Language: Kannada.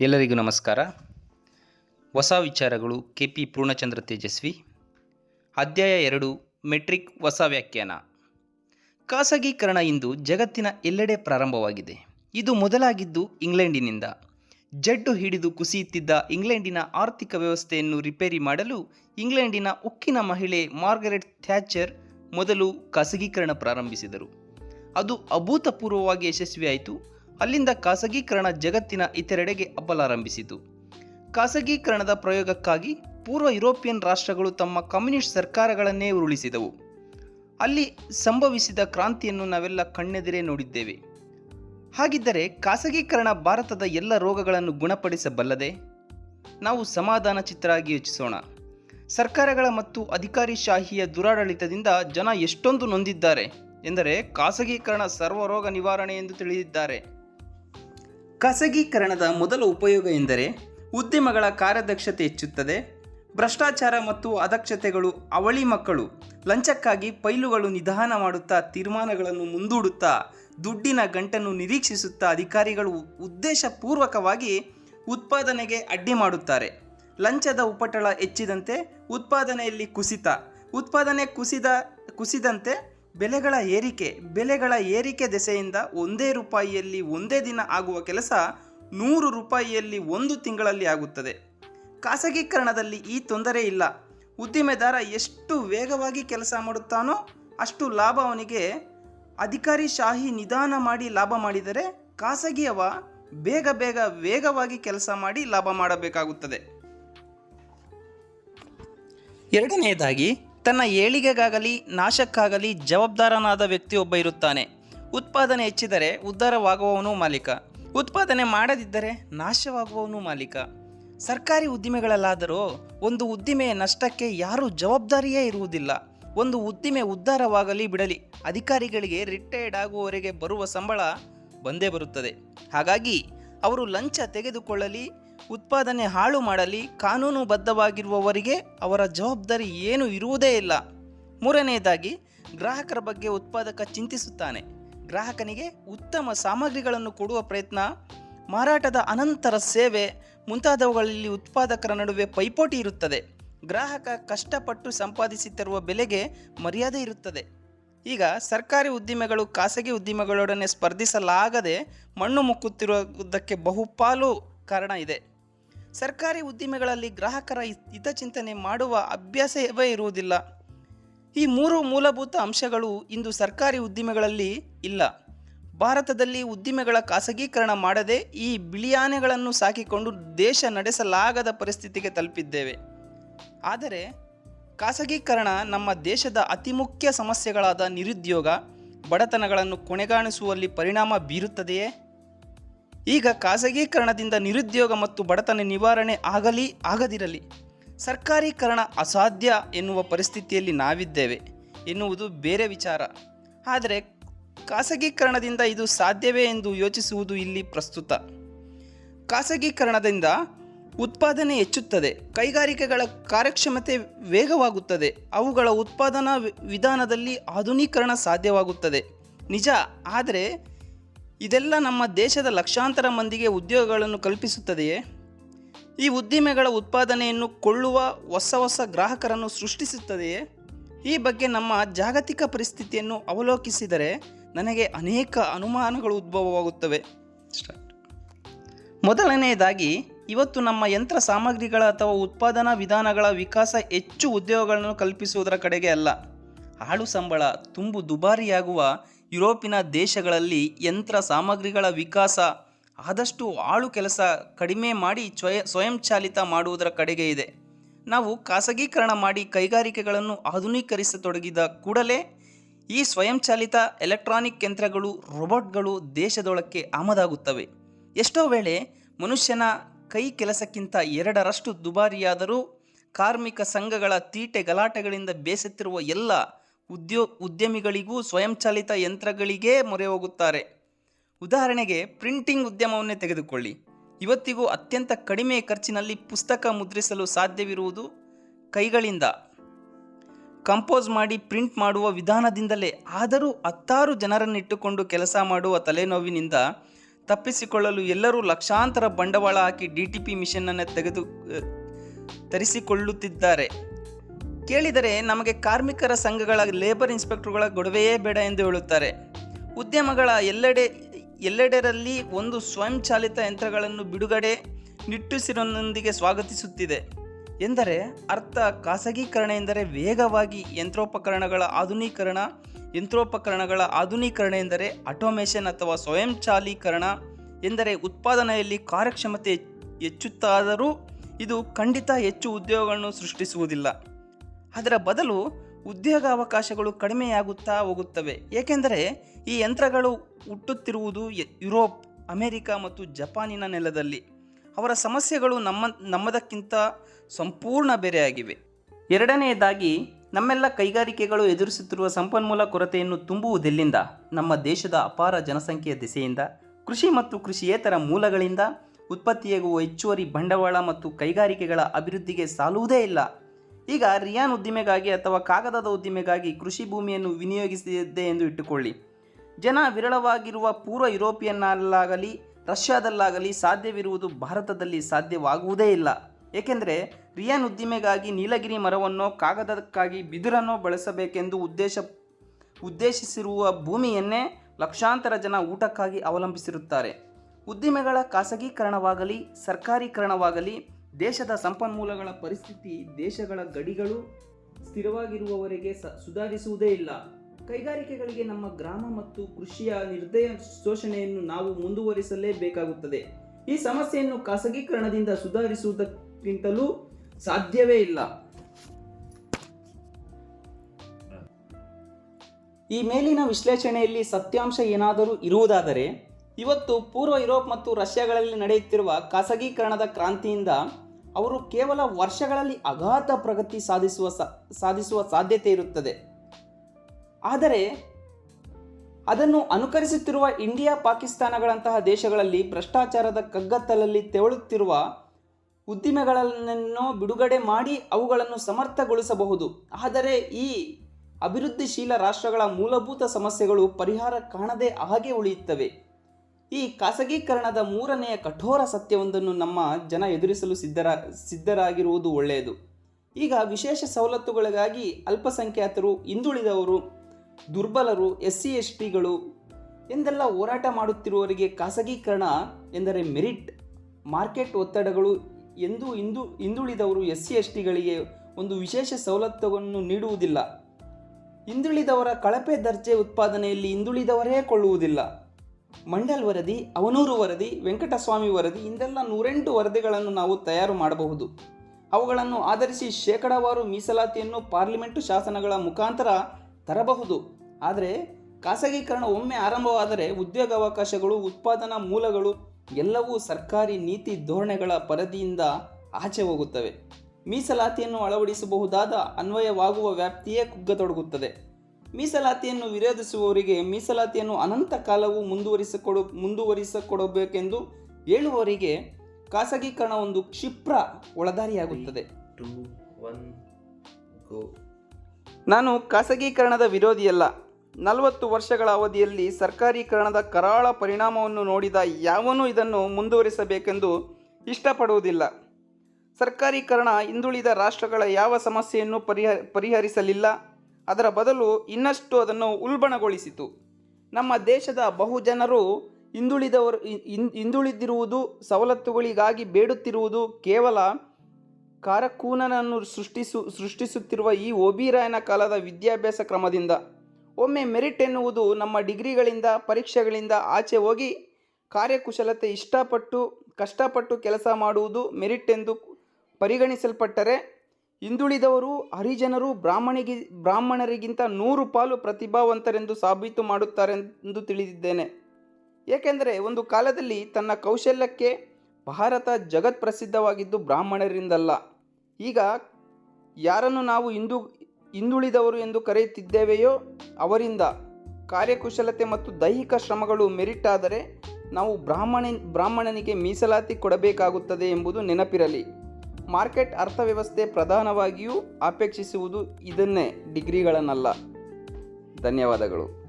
ಎಲ್ಲರಿಗೂ ನಮಸ್ಕಾರ. ಹೊಸ ವಿಚಾರಗಳು ಕೆ ಪಿ ಪೂರ್ಣಚಂದ್ರ ತೇಜಸ್ವಿ. ಅಧ್ಯಾಯ ಎರಡು, ಮೆಟ್ರಿಕ್ ಹೊಸ ವ್ಯಾಖ್ಯಾನ. ಖಾಸಗೀಕರಣ ಇಂದು ಜಗತ್ತಿನ ಎಲ್ಲೆಡೆ ಪ್ರಾರಂಭವಾಗಿದೆ. ಇದು ಮೊದಲಾಗಿದ್ದು ಇಂಗ್ಲೆಂಡಿನಿಂದ. ಜಡ್ಡು ಹಿಡಿದು ಕುಸಿಯುತ್ತಿದ್ದ ಇಂಗ್ಲೆಂಡಿನ ಆರ್ಥಿಕ ವ್ಯವಸ್ಥೆಯನ್ನು ರಿಪೇರಿ ಮಾಡಲು ಇಂಗ್ಲೆಂಡಿನ ಉಕ್ಕಿನ ಮಹಿಳೆ ಮಾರ್ಗರೆಟ್ ಥ್ಯಾಚರ್ ಮೊದಲು ಖಾಸಗೀಕರಣ ಪ್ರಾರಂಭಿಸಿದರು. ಅದು ಅಭೂತಪೂರ್ವವಾಗಿ ಯಶಸ್ವಿಯಾಯಿತು. ಅಲ್ಲಿಂದ ಖಾಸಗೀಕರಣ ಜಗತ್ತಿನ ಇತರೆಡೆಗೆ ಅಬ್ಬಲಾರಂಭಿಸಿತು ಖಾಸಗೀಕರಣದ ಪ್ರಯೋಗಕ್ಕಾಗಿ ಪೂರ್ವ ಯುರೋಪಿಯನ್ ರಾಷ್ಟ್ರಗಳು ತಮ್ಮ ಕಮ್ಯುನಿಸ್ಟ್ ಸರ್ಕಾರಗಳನ್ನೇ ಉರುಳಿಸಿದವು. ಅಲ್ಲಿ ಸಂಭವಿಸಿದ ಕ್ರಾಂತಿಯನ್ನು ನಾವೆಲ್ಲ ಕಣ್ಣೆದಿರೇ ನೋಡಿದ್ದೇವೆ. ಹಾಗಿದ್ದರೆ ಖಾಸಗೀಕರಣ ಭಾರತದ ಎಲ್ಲ ರೋಗಗಳನ್ನು ಗುಣಪಡಿಸಬಲ್ಲದೆ? ನಾವು ಸಮಾಧಾನ ಚಿತ್ರಾಗಿ ಯೋಚಿಸೋಣ. ಸರ್ಕಾರಗಳ ಮತ್ತು ಅಧಿಕಾರಿ ಶಾಹಿಯ ದುರಾಡಳಿತದಿಂದ ಜನ ಎಷ್ಟೊಂದು ನೊಂದಿದ್ದಾರೆ ಎಂದರೆ ಖಾಸಗೀಕರಣ ಸರ್ವರೋಗ ನಿವಾರಣೆ ಎಂದು ತಿಳಿದಿದ್ದಾರೆ. ಖಾಸಗೀಕರಣದ ಮೊದಲ ಉಪಯೋಗ ಎಂದರೆ ಉದ್ಯಮಗಳ ಕಾರ್ಯದಕ್ಷತೆ ಹೆಚ್ಚುತ್ತದೆ, ಭ್ರಷ್ಟಾಚಾರ ಮತ್ತು ಅದಕ್ಷತೆಗಳು ಅವಳಿ ಮಕ್ಕಳು, ಲಂಚಕ್ಕಾಗಿ ಪೈಲುಗಳು ನಿಧಾನ ಮಾಡುತ್ತಾ ತೀರ್ಮಾನಗಳನ್ನು ಮುಂದೂಡುತ್ತಾ ದುಡ್ಡಿನ ಗಂಟನ್ನು ನಿರೀಕ್ಷಿಸುತ್ತಾ ಅಧಿಕಾರಿಗಳು ಉದ್ದೇಶಪೂರ್ವಕವಾಗಿ ಉತ್ಪಾದನೆಗೆ ಅಡ್ಡಿ ಮಾಡುತ್ತಾರೆ. ಲಂಚದ ಉಪಟಳ ಹೆಚ್ಚಿದಂತೆ ಉತ್ಪಾದನೆಯಲ್ಲಿ ಕುಸಿತ, ಉತ್ಪಾದನೆ ಕುಸಿದ ಕುಸಿದಂತೆ ಬೆಲೆಗಳ ಏರಿಕೆ ಬೆಲೆಗಳ ಏರಿಕೆ ದೆಸೆಯಿಂದ ಒಂದೇ ರೂಪಾಯಿಯಲ್ಲಿ ಒಂದೇ ದಿನ ಆಗುವ ಕೆಲಸ ನೂರು ರೂಪಾಯಿಯಲ್ಲಿ ಒಂದು ತಿಂಗಳಲ್ಲಿ ಆಗುತ್ತದೆ. ಖಾಸಗೀಕರಣದಲ್ಲಿ ಈ ತೊಂದರೆ ಇಲ್ಲ. ಉದ್ದಿಮೆದಾರ ಎಷ್ಟು ವೇಗವಾಗಿ ಕೆಲಸ ಮಾಡುತ್ತಾನೋ ಅಷ್ಟು ಲಾಭ ಅವನಿಗೆ. ಅಧಿಕಾರಿ ಶಾಹಿ ನಿಧಾನ ಮಾಡಿ ಲಾಭ ಮಾಡಿದರೆ ಖಾಸಗಿಯವ ಬೇಗ ಬೇಗ ವೇಗವಾಗಿ ಕೆಲಸ ಮಾಡಿ ಲಾಭ ಮಾಡಬೇಕಾಗುತ್ತದೆ. ಎರಡನೆಯದಾಗಿ ತನ್ನ ಏಳಿಗೆಗಾಗಲಿ, ನಾಶಕ್ಕಾಗಲಿ ಜವಾಬ್ದಾರನಾದ ವ್ಯಕ್ತಿಯೊಬ್ಬ ಇರುತ್ತಾನೆ. ಉತ್ಪಾದನೆ ಹೆಚ್ಚಿದರೆ ಉದ್ಧಾರವಾಗುವವನು ಮಾಲೀಕ. ಉತ್ಪಾದನೆ ಮಾಡದಿದ್ದರೆ ನಾಶವಾಗುವವನು ಮಾಲೀಕ. ಸರ್ಕಾರಿ ಉದ್ದಿಮೆಗಳಲ್ಲಾದರೂ ಒಂದು ಉದ್ದಿಮೆಯ ನಷ್ಟಕ್ಕೆ ಯಾರೂ ಜವಾಬ್ದಾರಿಯೇ ಇರುವುದಿಲ್ಲ. ಒಂದು ಉದ್ದಿಮೆ ಉದ್ಧಾರವಾಗಲಿ ಬಿಡಲಿ, ಅಧಿಕಾರಿಗಳಿಗೆ ರಿಟೈರ್ಡ್ ಆಗುವವರೆಗೆ ಬರುವ ಸಂಬಳ ಬಂದೇ ಬರುತ್ತದೆ. ಹಾಗಾಗಿ, ಅವರು ಲಂಚ ತೆಗೆದುಕೊಳ್ಳಲಿ ಉತ್ಪಾದನೆ ಹಾಳು ಮಾಡಲಿ, ಕಾನೂನುಬದ್ಧವಾಗಿರುವವರಿಗೆ ಅವರ ಜವಾಬ್ದಾರಿ ಏನು ಇರುವುದೇ ಇಲ್ಲ. ಮೂರನೆಯದಾಗಿ, ಗ್ರಾಹಕರ ಬಗ್ಗೆ ಉತ್ಪಾದಕ ಚಿಂತಿಸುತ್ತಾನೆ. ಗ್ರಾಹಕನಿಗೆ ಉತ್ತಮ ಸಾಮಗ್ರಿಗಳನ್ನು ಕೊಡುವ ಪ್ರಯತ್ನ, ಮಾರಾಟದ ಅನಂತರ ಸೇವೆ, ಮುಂತಾದವುಗಳಲ್ಲಿ ಉತ್ಪಾದಕರ ನಡುವೆ ಪೈಪೋಟಿ ಇರುತ್ತದೆ. ಗ್ರಾಹಕ ಕಷ್ಟಪಟ್ಟು ಸಂಪಾದಿಸುತ್ತಿರುವ ಬೆಲೆಗೆ ಮರ್ಯಾದೆ ಇರುತ್ತದೆ. ಈಗ ಸರ್ಕಾರಿ ಉದ್ದಿಮೆಗಳು ಖಾಸಗಿ ಉದ್ದಿಮೆಗಳೊಡನೆ ಸ್ಪರ್ಧಿಸಲಾಗದೆ ಮಣ್ಣು ಮುಕ್ಕುತ್ತಿರುವುದಕ್ಕೆ ಬಹುಪಾಲು ಕಾರಣ ಇದೆ. ಸರ್ಕಾರಿ ಉದ್ದಿಮೆಗಳಲ್ಲಿ ಗ್ರಾಹಕರ ಹಿತ- ಹಿತಚಿಂತನೆ ಮಾಡುವ ಅಭ್ಯಾಸವೇ ಇರುವುದಿಲ್ಲ. ಈ ಮೂರು ಮೂಲಭೂತ ಅಂಶಗಳು ಇಂದು ಸರ್ಕಾರಿ ಉದ್ದಿಮೆಗಳಲ್ಲಿ ಇಲ್ಲ. ಭಾರತದಲ್ಲಿ ಉದ್ದಿಮೆಗಳ ಖಾಸಗೀಕರಣ ಮಾಡದೆ ಈ ಬಿಳಿಯಾನೆಗಳನ್ನು ಸಾಕಿಕೊಂಡು ದೇಶ ನಡೆಸಲಾಗದ ಪರಿಸ್ಥಿತಿಗೆ ತಲುಪಿದ್ದೇವೆ. ಆದರೆ, ಖಾಸಗೀಕರಣ ನಮ್ಮ ದೇಶದ ಅತಿ ಮುಖ್ಯ ಸಮಸ್ಯೆಗಳಾದ ನಿರುದ್ಯೋಗ, ಬಡತನಗಳನ್ನು ಕೊನೆಗಾಣಿಸುವಲ್ಲಿ ಪರಿಣಾಮ ಬೀರುತ್ತದೆಯೇ? ಈಗ ಖಾಸಗೀಕರಣದಿಂದ ನಿರುದ್ಯೋಗ ಮತ್ತು ಬಡತನ ನಿವಾರಣೆ ಆಗಲಿ, ಆಗದಿರಲಿ, ಸರ್ಕಾರೀಕರಣ ಅಸಾಧ್ಯ ಎನ್ನುವ ಪರಿಸ್ಥಿತಿಯಲ್ಲಿ ನಾವಿದ್ದೇವೆ ಎನ್ನುವುದು ಬೇರೆ ವಿಚಾರ. ಆದರೆ ಖಾಸಗೀಕರಣದಿಂದ ಇದು ಸಾಧ್ಯವೇ ಎಂದು ಯೋಚಿಸುವುದು ಇಲ್ಲಿ ಪ್ರಸ್ತುತ. ಖಾಸಗೀಕರಣದಿಂದ ಉತ್ಪಾದನೆ ಹೆಚ್ಚುತ್ತದೆ, ಕೈಗಾರಿಕೆಗಳ ಕಾರ್ಯಕ್ಷಮತೆ ವೇಗವಾಗುತ್ತದೆ, ಅವುಗಳ ಉತ್ಪಾದನಾ ವಿಧಾನದಲ್ಲಿ ಆಧುನೀಕರಣ ಸಾಧ್ಯವಾಗುತ್ತದೆ. ನಿಜ, ಆದರೆ ಇದೆಲ್ಲ ನಮ್ಮ ದೇಶದ ಲಕ್ಷಾಂತರ ಮಂದಿಗೆ ಉದ್ಯೋಗಗಳನ್ನು ಕಲ್ಪಿಸುತ್ತದೆಯೇ? ಈ ಉದ್ದಿಮೆಗಳ ಉತ್ಪಾದನೆಯನ್ನು ಕೊಳ್ಳುವ ಹೊಸ ಹೊಸ ಗ್ರಾಹಕರನ್ನು ಸೃಷ್ಟಿಸುತ್ತದೆಯೇ? ಈ ಬಗ್ಗೆ ನಮ್ಮ ಜಾಗತಿಕ ಪರಿಸ್ಥಿತಿಯನ್ನು ಅವಲೋಕಿಸಿದರೆ ನನಗೆ ಅನೇಕ ಅನುಮಾನಗಳು ಉದ್ಭವವಾಗುತ್ತವೆ. ಮೊದಲನೆಯದಾಗಿ, ಇವತ್ತು ನಮ್ಮ ಯಂತ್ರ ಸಾಮಗ್ರಿಗಳ ಅಥವಾ ಉತ್ಪಾದನಾ ವಿಧಾನಗಳ ವಿಕಾಸ ಹೆಚ್ಚು ಉದ್ಯೋಗಗಳನ್ನು ಕಲ್ಪಿಸುವುದರ ಕಡೆಗೆ ಅಲ್ಲ. ಹಾಳು ಸಂಬಳ ತುಂಬು ದುಬಾರಿಯಾಗುವ ಯುರೋಪಿನ ದೇಶಗಳಲ್ಲಿ ಯಂತ್ರ ಸಾಮಗ್ರಿಗಳ ವಿಕಾಸ, ಆದಷ್ಟು ಆಳು ಕೆಲಸ ಕಡಿಮೆ ಮಾಡಿ ಸ್ವಯ ಸ್ವಯಂಚಾಲಿತ ಮಾಡುವುದರ ಕಡೆಗೆ ಇದೆ. ನಾವು ಖಾಸಗೀಕರಣ ಮಾಡಿ ಕೈಗಾರಿಕೆಗಳನ್ನು ಆಧುನೀಕರಿಸತೊಡಗಿದ ಕೂಡಲೇ ಈ ಸ್ವಯಂಚಾಲಿತ ಎಲೆಕ್ಟ್ರಾನಿಕ್ ಯಂತ್ರಗಳು, ರೋಬೋಟ್ಗಳು ದೇಶದೊಳಕ್ಕೆ ಆಮದಾಗುತ್ತವೆ. ಎಷ್ಟೋ ವೇಳೆ ಮನುಷ್ಯನ ಕೈ ಕೆಲಸಕ್ಕಿಂತ ಎರಡರಷ್ಟು ದುಬಾರಿಯಾದರೂ ಕಾರ್ಮಿಕ ಸಂಘಗಳ ತೀಟೆ ಗಲಾಟೆಗಳಿಂದ ಬೇಸತ್ತಿರುವ ಎಲ್ಲ ಉದ್ಯೋ, ಉದ್ಯಮಿಗಳಿಗೂ ಸ್ವಯಂಚಾಲಿತ ಯಂತ್ರಗಳಿಗೇ ಮೊರೆ ಹೋಗುತ್ತಾರೆ. ಉದಾಹರಣೆಗೆ ಪ್ರಿಂಟಿಂಗ್ ಉದ್ಯಮವನ್ನೇ ತೆಗೆದುಕೊಳ್ಳಿ. ಇವತ್ತಿಗೂ ಅತ್ಯಂತ ಕಡಿಮೆ ಖರ್ಚಿನಲ್ಲಿ ಪುಸ್ತಕ ಮುದ್ರಿಸಲು ಸಾಧ್ಯವಿರುವುದು ಕೈಗಳಿಂದ. ಕಂಪೋಸ್ ಮಾಡಿ ಪ್ರಿಂಟ್ ಮಾಡುವ ವಿಧಾನದಿಂದಲೇ ಆದರೂ ಹತ್ತಾರು ಜನರನ್ನಿಟ್ಟುಕೊಂಡು ಕೆಲಸ ಮಾಡುವ ತಲೆನೋವಿನಿಂದ ತಪ್ಪಿಸಿಕೊಳ್ಳಲು ಎಲ್ಲರೂ ಲಕ್ಷಾಂತರ ಬಂಡವಾಳ ಹಾಕಿ ಡಿ ಟಿ ಪಿ ಮಿಷನ್ನನ್ನು ತೆಗೆದು ತರಿಸಿಕೊಳ್ಳುತ್ತಿದ್ದಾರೆ. ಕೇಳಿದರೆ ನಮಗೆ ಕಾರ್ಮಿಕರ ಸಂಘಗಳ ಲೇಬರ್ ಇನ್ಸ್ಪೆಕ್ಟರ್ಗಳ ಗೊಡವೆಯೇ ಬೇಡ ಎಂದು ಹೇಳುತ್ತಾರೆ. ಉದ್ಯಮಗಳ ಎಲ್ಲೆಡೆ, ಎಲ್ಲೆಡೆರಲ್ಲಿ ಒಂದು ಸ್ವಯಂಚಾಲಿತ ಯಂತ್ರಗಳನ್ನು ಬಿಡುಗಡೆ ನಿಟ್ಟುಸಿರೊಂದಿಗೆ ಸ್ವಾಗತಿಸುತ್ತಿದೆ. ಎಂದರೆ ಅರ್ಥ ಖಾಸಗೀಕರಣ ಎಂದರೆ ವೇಗವಾಗಿ ಯಂತ್ರೋಪಕರಣಗಳ ಆಧುನೀಕರಣ ಯಂತ್ರೋಪಕರಣಗಳ ಆಧುನೀಕರಣ ಎಂದರೆ ಆಟೋಮೇಷನ್ ಅಥವಾ ಸ್ವಯಂಚಾಲೀಕರಣ ಎಂದರೆ ಉತ್ಪಾದನೆಯಲ್ಲಿ ಕಾರ್ಯಕ್ಷಮತೆ ಹೆಚ್ಚುತ್ತಾದರೂ ಇದು ಖಂಡಿತ ಹೆಚ್ಚು ಉದ್ಯೋಗಗಳನ್ನು ಸೃಷ್ಟಿಸುವುದಿಲ್ಲ. ಅದರ ಬದಲು ಉದ್ಯೋಗಾವಕಾಶಗಳು ಕಡಿಮೆಯಾಗುತ್ತಾ ಹೋಗುತ್ತವೆ. ಏಕೆಂದರೆ ಈ ಯಂತ್ರಗಳು ಹುಟ್ಟುತ್ತಿರುವುದು ಯುರೋಪ್, ಅಮೆರಿಕ ಮತ್ತು ಜಪಾನಿನ ನೆಲದಲ್ಲಿ. ಅವರ ಸಮಸ್ಯೆಗಳು ನಮ್ಮ, ನಮ್ಮದಕ್ಕಿಂತ ಸಂಪೂರ್ಣ ಬೇರೆಯಾಗಿವೆ. ಎರಡನೆಯದಾಗಿ, ನಮ್ಮೆಲ್ಲ ಕೈಗಾರಿಕೆಗಳು ಎದುರಿಸುತ್ತಿರುವ ಸಂಪನ್ಮೂಲ ಕೊರತೆಯನ್ನು ತುಂಬುವುದೆಲ್ಲಿಂದ? ನಮ್ಮ ದೇಶದ ಅಪಾರ ಜನಸಂಖ್ಯೆಯ ದಿಸೆಯಿಂದ, ಕೃಷಿ ಮತ್ತು ಕೃಷಿಯೇತರ ಮೂಲಗಳಿಂದ, ಉತ್ಪತ್ತಿಯಾಗುವ ಹೆಚ್ಚುವರಿ ಬಂಡವಾಳ ಮತ್ತು ಕೈಗಾರಿಕೆಗಳ ಅಭಿವೃದ್ಧಿಗೆ ಸಾಲುವುದೇ ಇಲ್ಲ. ಈಗ ರಿಯಾನ್ ಉದ್ದಿಮೆಗಾಗಿ ಅಥವಾ ಕಾಗದದ ಉದ್ದಿಮೆಗಾಗಿ ಕೃಷಿ ಭೂಮಿಯನ್ನು ವಿನಿಯೋಗಿಸಿದೆ ಎಂದು ಇಟ್ಟುಕೊಳ್ಳಿ. ಜನ ವಿರಳವಾಗಿರುವ ಪೂರ್ವ ಯುರೋಪಿಯನ್ನಲ್ಲಾಗಲಿ, ರಷ್ಯಾದಲ್ಲಾಗಲಿ ಸಾಧ್ಯವಿರುವುದು ಭಾರತದಲ್ಲಿ ಸಾಧ್ಯವಾಗುವುದೇ ಇಲ್ಲ. ಏಕೆಂದರೆ ರಿಯಾನ್ ಉದ್ದಿಮೆಗಾಗಿ ನೀಲಗಿರಿ ಮರವನ್ನು, ಕಾಗದಕ್ಕಾಗಿ ಬಿದಿರನ್ನು ಬಳಸಬೇಕೆಂದು ಉದ್ದೇಶ, ಉದ್ದೇಶಿಸಿರುವ ಭೂಮಿಯನ್ನೇ ಲಕ್ಷಾಂತರ ಜನ ಊಟಕ್ಕಾಗಿ ಅವಲಂಬಿಸಿರುತ್ತಾರೆ. ಉದ್ದಿಮೆಗಳ ಖಾಸಗೀಕರಣವಾಗಲಿ, ಸರ್ಕಾರೀಕರಣವಾಗಲಿ ದೇಶದ ಸಂಪನ್ಮೂಲಗಳ ಪರಿಸ್ಥಿತಿ, ದೇಶಗಳ ಗಡಿಗಳು ಸ್ಥಿರವಾಗಿರುವವರೆಗೆ ಸ, ಸುಧಾರಿಸುವುದೇ ಇಲ್ಲ. ಕೈಗಾರಿಕೆಗಳಿಗೆ ನಮ್ಮ ಗ್ರಾಮ ಮತ್ತು ಕೃಷಿಯ ನಿರ್ದಯ ಶೋಷಣೆಯನ್ನು ನಾವು ಮುಂದುವರಿಸಲೇಬೇಕಾಗುತ್ತದೆ. ಈ ಸಮಸ್ಯೆಯನ್ನು ಖಾಸಗೀಕರಣದಿಂದ ಸುಧಾರಿಸುವುದಕ್ಕಿಂತಲೂ ಸಾಧ್ಯವೇ ಇಲ್ಲ. ಈ ಮೇಲಿನ ವಿಶ್ಲೇಷಣೆಯಲ್ಲಿ ಸತ್ಯಾಂಶ ಏನಾದರೂ ಇರುವುದಾದರೆ ಇವತ್ತು ಪೂರ್ವ ಯುರೋಪ್ ಮತ್ತು ರಷ್ಯಾಗಳಲ್ಲಿ ನಡೆಯುತ್ತಿರುವ ಖಾಸಗೀಕರಣದ ಕ್ರಾಂತಿಯಿಂದ ಅವರು ಕೇವಲ ವರ್ಷಗಳಲ್ಲಿ ಅಗಾಧ ಪ್ರಗತಿ ಸಾಧಿಸುವ ಸಾಧಿಸುವ ಸಾಧ್ಯತೆ ಇರುತ್ತದೆ. ಆದರೆ ಅದನ್ನು ಅನುಕರಿಸುತ್ತಿರುವ ಇಂಡಿಯಾ, ಪಾಕಿಸ್ತಾನಗಳಂತಹ ದೇಶಗಳಲ್ಲಿ ಭ್ರಷ್ಟಾಚಾರದ ಕಗ್ಗತ್ತಲಲ್ಲಿ ತೆವಳುತ್ತಿರುವ ಉದ್ದಿಮೆಗಳನ್ನು ಬಿಡುಗಡೆ ಮಾಡಿ ಅವುಗಳನ್ನು ಸಮರ್ಥಗೊಳಿಸಬಹುದು. ಆದರೆ ಈ ಅಭಿವೃದ್ಧಿಶೀಲ ರಾಷ್ಟ್ರಗಳ ಮೂಲಭೂತ ಸಮಸ್ಯೆಗಳು ಪರಿಹಾರ ಕಾಣದೆ ಹಾಗೆ ಉಳಿಯುತ್ತವೆ. ಈ ಖಾಸಗೀಕರಣದ ಮೂರನೆಯ ಕಠೋರ ಸತ್ಯವೊಂದನ್ನು ನಮ್ಮ ಜನ ಎದುರಿಸಲು ಸಿದ್ಧರ, ಸಿದ್ಧರಾಗಿರುವುದು ಒಳ್ಳೆಯದು. ಈಗ ವಿಶೇಷ ಸವಲತ್ತುಗಳಿಗಾಗಿ ಅಲ್ಪಸಂಖ್ಯಾತರು, ಹಿಂದುಳಿದವರು, ದುರ್ಬಲರು ಎಸ್ ಸಿ ಎಸ್ ಟಿಗಳು ಎಂದೆಲ್ಲ ಹೋರಾಟ ಮಾಡುತ್ತಿರುವವರಿಗೆ ಖಾಸಗೀಕರಣ ಎಂದರೆ ಮೆರಿಟ್, ಮಾರ್ಕೆಟ್ ಒತ್ತಡಗಳು ಎಂದು ಹಿಂದು, ಹಿಂದುಳಿದವರು ಎಸ್ ಸಿ ಎಸ್ ಟಿಗಳಿಗೆ ಒಂದು ವಿಶೇಷ ಸವಲತ್ತುಗಳನ್ನು ನೀಡುವುದಿಲ್ಲ. ಹಿಂದುಳಿದವರ ಕಳಪೆ ದರ್ಜೆ ಉತ್ಪಾದನೆಯಲ್ಲಿ ಹಿಂದುಳಿದವರೇ ಕೊಳ್ಳುವುದಿಲ್ಲ. ಮಂಡಲ್ ವರದಿ, ಅವನೂರು ವರದಿ, ವೆಂಕಟಸ್ವಾಮಿ ವರದಿ, ಇಂದೆಲ್ಲ ನೂರೆಂಟು ವರದಿಗಳನ್ನು ನಾವು ತಯಾರು ಮಾಡಬಹುದು. ಅವುಗಳನ್ನು ಆಧರಿಸಿ ಶೇಕಡಾವಾರು ಮೀಸಲಾತಿಯನ್ನು ಪಾರ್ಲಿಮೆಂಟು ಶಾಸನಗಳ ಮುಖಾಂತರ ತರಬಹುದು. ಆದರೆ ಖಾಸಗೀಕರಣ ಒಮ್ಮೆ ಆರಂಭವಾದರೆ ಉದ್ಯೋಗಾವಕಾಶಗಳು, ಉತ್ಪಾದನಾ ಮೂಲಗಳು ಎಲ್ಲವೂ ಸರ್ಕಾರಿ ನೀತಿ ಧೋರಣೆಗಳ ಪರದಿಯಿಂದ ಆಚೆ ಹೋಗುತ್ತವೆ. ಮೀಸಲಾತಿಯನ್ನು ಅಳವಡಿಸಬಹುದಾದ ಅನ್ವಯವಾಗುವ ವ್ಯಾಪ್ತಿಯೇ ಕುಗ್ಗತೊಡಗುತ್ತದೆ. ಮೀಸಲಾತಿಯನ್ನು ವಿರೋಧಿಸುವವರಿಗೆ ಮೀಸಲಾತಿಯನ್ನು ಅನಂತ ಕಾಲವೂ ಮುಂದುವರಿಸಿಕೊಡು ಮುಂದುವರಿಸಿಕೊಡಬೇಕೆಂದು ಹೇಳುವವರಿಗೆ ಖಾಸಗೀಕರಣ ಒಂದು ಕ್ಷಿಪ್ರ ಒಳದಾರಿಯಾಗುತ್ತದೆ. ನಾನು ಖಾಸಗೀಕರಣದ ವಿರೋಧಿಯಲ್ಲ. ನಲವತ್ತು ವರ್ಷಗಳ ಅವಧಿಯಲ್ಲಿ ಸರ್ಕಾರೀಕರಣದ ಕರಾಳ ಪರಿಣಾಮವನ್ನು ನೋಡಿದ ಯಾವನೂ ಇದನ್ನು ಮುಂದುವರಿಸಬೇಕೆಂದು ಇಷ್ಟಪಡುವುದಿಲ್ಲ. ಸರ್ಕಾರೀಕರಣ ಹಿಂದುಳಿದ ರಾಷ್ಟ್ರಗಳ ಯಾವ ಸಮಸ್ಯೆಯನ್ನು ಪರಿಹ ಪರಿಹರಿಸಲಿಲ್ಲ. ಅದರ ಬದಲು ಇನ್ನಷ್ಟು ಅದನ್ನು ಉಲ್ಬಣಗೊಳಿಸಿತು. ನಮ್ಮ ದೇಶದ ಬಹುಜನರು ಹಿಂದುಳಿದವರು ಹಿಂದುಳಿದಿರುವುದು ಸವಲತ್ತುಗಳಿಗಾಗಿ ಬೇಡುತ್ತಿರುವುದು ಕೇವಲ ಕಾರಕೂನನನ್ನು ಸೃಷ್ಟಿಸು, ಸೃಷ್ಟಿಸುತ್ತಿರುವ ಈ ಓಬಿರಾಯನ ಕಾಲದ ವಿದ್ಯಾಭ್ಯಾಸ ಕ್ರಮದಿಂದ. ಒಮ್ಮೆ ಮೆರಿಟ್ ಎನ್ನುವುದು ನಮ್ಮ ಡಿಗ್ರಿಗಳಿಂದ, ಪರೀಕ್ಷೆಗಳಿಂದ ಆಚೆ ಹೋಗಿ ಕಾರ್ಯಕುಶಲತೆ ಇಷ್ಟಪಟ್ಟು, ಕಷ್ಟಪಟ್ಟು ಕೆಲಸ ಮಾಡುವುದು ಮೆರಿಟ್ ಎಂದು ಪರಿಗಣಿಸಲ್ಪಟ್ಟರೆ ಹಿಂದುಳಿದವರು ಹರಿಜನರು ಬ್ರಾಹ್ಮಣಿಗಿ, ಬ್ರಾಹ್ಮಣರಿಗಿಂತ ನೂರು ಪಾಲು ಪ್ರತಿಭಾವಂತರೆಂದು ಸಾಬೀತು ಮಾಡುತ್ತಾರೆ ಎಂದು ತಿಳಿದಿದ್ದೇನೆ. ಏಕೆಂದರೆ ಒಂದು ಕಾಲದಲ್ಲಿ ತನ್ನ ಕೌಶಲ್ಯಕ್ಕೆ ಭಾರತ ಜಗತ್ ಪ್ರಸಿದ್ಧವಾಗಿದ್ದು ಬ್ರಾಹ್ಮಣರಿಂದಲ್ಲ. ಈಗ ಯಾರನ್ನು ನಾವು ಹಿಂದು, ಹಿಂದುಳಿದವರು ಎಂದು ಕರೆಯುತ್ತಿದ್ದೇವೆಯೋ ಅವರಿಂದ ಕಾರ್ಯಕುಶಲತೆ ಮತ್ತು ದೈಹಿಕ ಶ್ರಮಗಳು ಮೆರಿಟ್ ಆದರೆ ನಾವು ಬ್ರಾಹ್ಮಣ, ಬ್ರಾಹ್ಮಣನಿಗೆ ಮೀಸಲಾತಿ ಕೊಡಬೇಕಾಗುತ್ತದೆ ಎಂಬುದು ನೆನಪಿರಲಿ. ಮಾರ್ಕೆಟ್ ಅರ್ಥವ್ಯವಸ್ಥೆ ಪ್ರಧಾನವಾಗಿಯೂ ಅಪೇಕ್ಷಿಸುವುದು ಇದನ್ನೇ ಡಿಗ್ರಿಗಳನ್ನಲ್ಲ. ಧನ್ಯವಾದಗಳು.